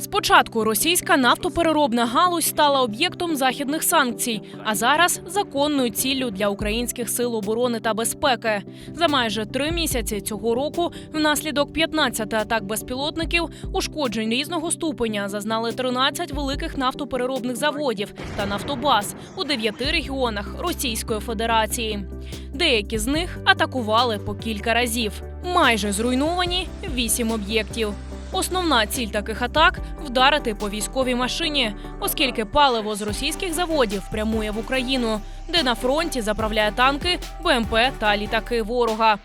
Спочатку російська нафтопереробна галузь стала об'єктом західних санкцій, а зараз законною ціллю для українських сил оборони та безпеки. За майже три місяці цього року, внаслідок 15 атак безпілотників, ушкоджень різного ступеня зазнали 13 великих нафтопереробних заводів та нафтобаз у дев'яти регіонах Російської Федерації. Деякі з них атакували по кілька разів. Майже зруйновані вісім об'єктів. Основна ціль таких атак вдарити по військовій машині, оскільки паливо з російських заводів прямує в Україну, де на фронті заправляє танки, БМП та літаки ворога.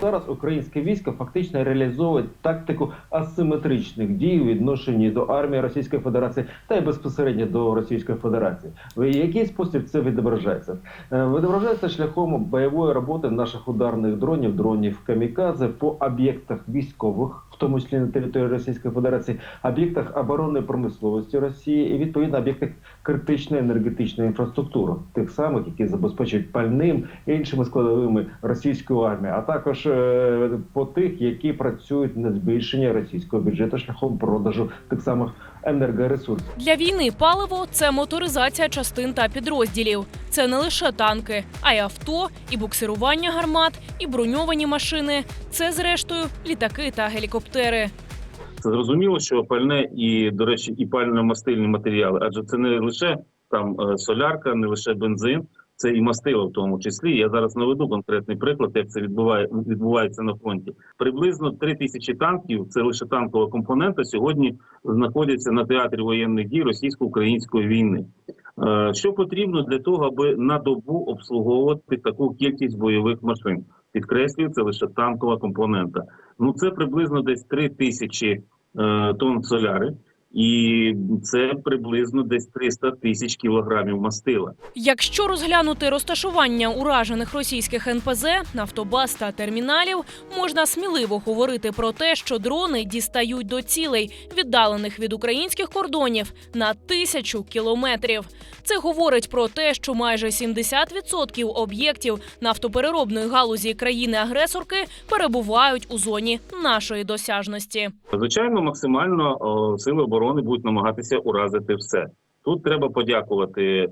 Зараз українське військо фактично реалізовує тактику асиметричних дій у відношенні до армії Російської Федерації та й безпосередньо до Російської Федерації. В який спосіб це відображається? Е, Відображається шляхом бойової роботи наших ударних дронів, дронів камікадзе по об'єктах військових, тому числі на території Російської Федерації, об'єктах оборонної промисловості Росії і відповідно об'єктах критичної енергетичної інфраструктури, тих самих, які забезпечують пальним і іншими складовими російської армії, а також е, по тих, які працюють на збільшення російського бюджету шляхом продажу тих самих енергоресурсів. Для війни паливо це моторизація частин та підрозділів. Це не лише танки, а й авто, і буксирування гармат, і броньовані машини. Це, зрештою, літаки та гелікоптери. Це зрозуміло, що пальне і, до речі, і пально-мастильні матеріали, адже це не лише там е, солярка, не лише бензин, це і мастило в тому числі. Я зараз наведу конкретний приклад, як це відбуває, відбувається на фронті. Приблизно 3 тисячі танків, це лише танкова компонента, сьогодні знаходяться на театрі воєнних дій російсько-української війни. Е, Що потрібно для того, аби на добу обслуговувати таку кількість бойових машин? Підкреслюю, це лише танкова компонента. Ну це приблизно десь 3 тисячі е, тонн соляри, і це приблизно десь 300 тисяч кілограмів мастила. Якщо розглянути розташування уражених російських НПЗ, нафтобаз та терміналів, можна сміливо говорити про те, що дрони дістають до цілей, віддалених від українських кордонів на тисячу кілометрів. Це говорить про те, що майже 70% об'єктів нафтопереробної галузі країни-агресорки перебувають у зоні нашої досяжності. Звичайно, максимально сили оборони будуть намагатися уразити все. Тут треба подякувати е,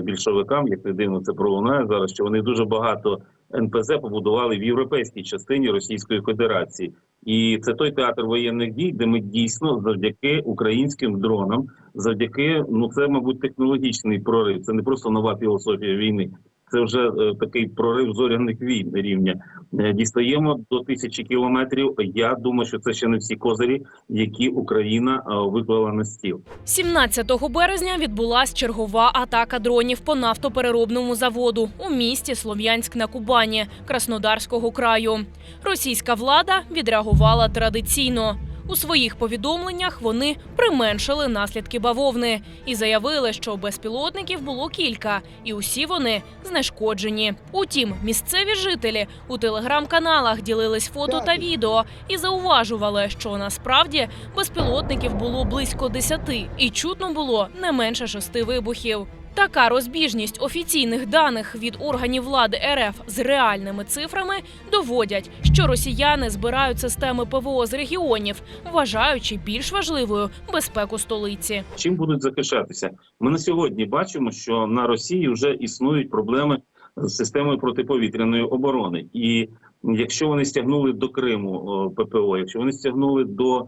більшовикам, як не дивно це пролунає зараз, що вони дуже багато НПЗ побудували в європейській частині Російської Федерації. І це той театр воєнних дій, де ми дійсно завдяки українським дронам, завдяки ну це, мабуть, технологічний прорив. Це не просто нова філософія війни. Це вже е, такий прорив зоряних війн рівня. Е, дістаємо до тисячі кілометрів. Я думаю, що це ще не всі козирі, які Україна е, виклала на стіл. 17 березня відбулась чергова атака дронів по нафтопереробному заводу у місті Слов'янськ на Кубані Краснодарського краю. Російська влада відреагувала традиційно. У своїх повідомленнях вони применшили наслідки бавовни і заявили, що безпілотників було кілька, і усі вони знешкоджені. Утім, місцеві жителі у телеграм-каналах ділились фото та відео і зауважували, що насправді безпілотників було близько десяти, і чутно було не менше шести вибухів. Така розбіжність офіційних даних від органів влади РФ з реальними цифрами доводять, що росіяни збирають системи ПВО з регіонів, вважаючи більш важливою безпеку столиці. Чим будуть захищатися? Ми на сьогодні бачимо, що на Росії вже існують проблеми з системою протиповітряної оборони, і якщо вони стягнули до Криму ППО, якщо вони стягнули до е,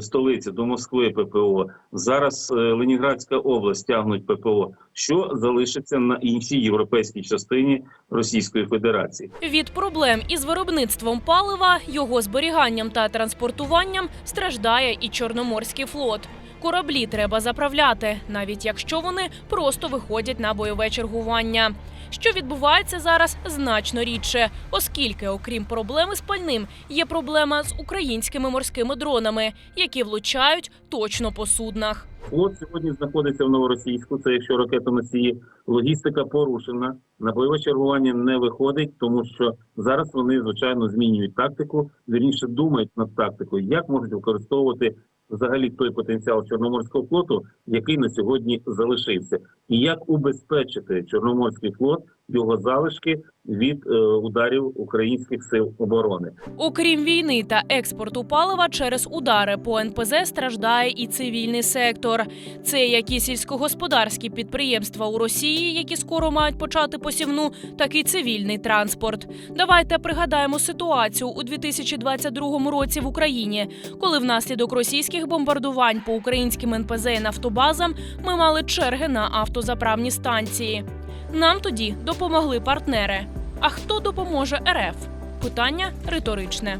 столиці, до Москви ППО, зараз е, Ленінградська область тягнуть ППО. Що залишиться на іншій європейській частині Російської Федерації? Від проблем із виробництвом палива, його зберіганням та транспортуванням страждає і Чорноморський флот. Кораблі треба заправляти, навіть якщо вони просто виходять на бойове чергування. Що відбувається зараз значно рідше, оскільки, окрім проблеми з пальним, є проблема з українськими морськими дронами, які влучають точно по суднах. Флот сьогодні знаходиться в новоросійську. Це якщо ракетоносії, логістика порушена. На бойове чергування не виходить, тому що зараз вони звичайно змінюють тактику. Вірніше думають над тактикою, як можуть використовувати взагалі той потенціал чорноморського флоту, який на сьогодні залишився, і як убезпечити чорноморський флот його залишки від е, ударів українських сил оборони. Окрім війни та експорту палива через удари по НПЗ страждає і цивільний сектор. Це як і сільськогосподарські підприємства у Росії, які скоро мають почати посівну, так і цивільний транспорт. Давайте пригадаємо ситуацію у 2022 році в Україні, коли внаслідок російських бомбардувань по українським НПЗ і нафтобазам ми мали черги на автозаправні станції. Нам тоді допомогли партнери. А хто допоможе РФ? Питання риторичне.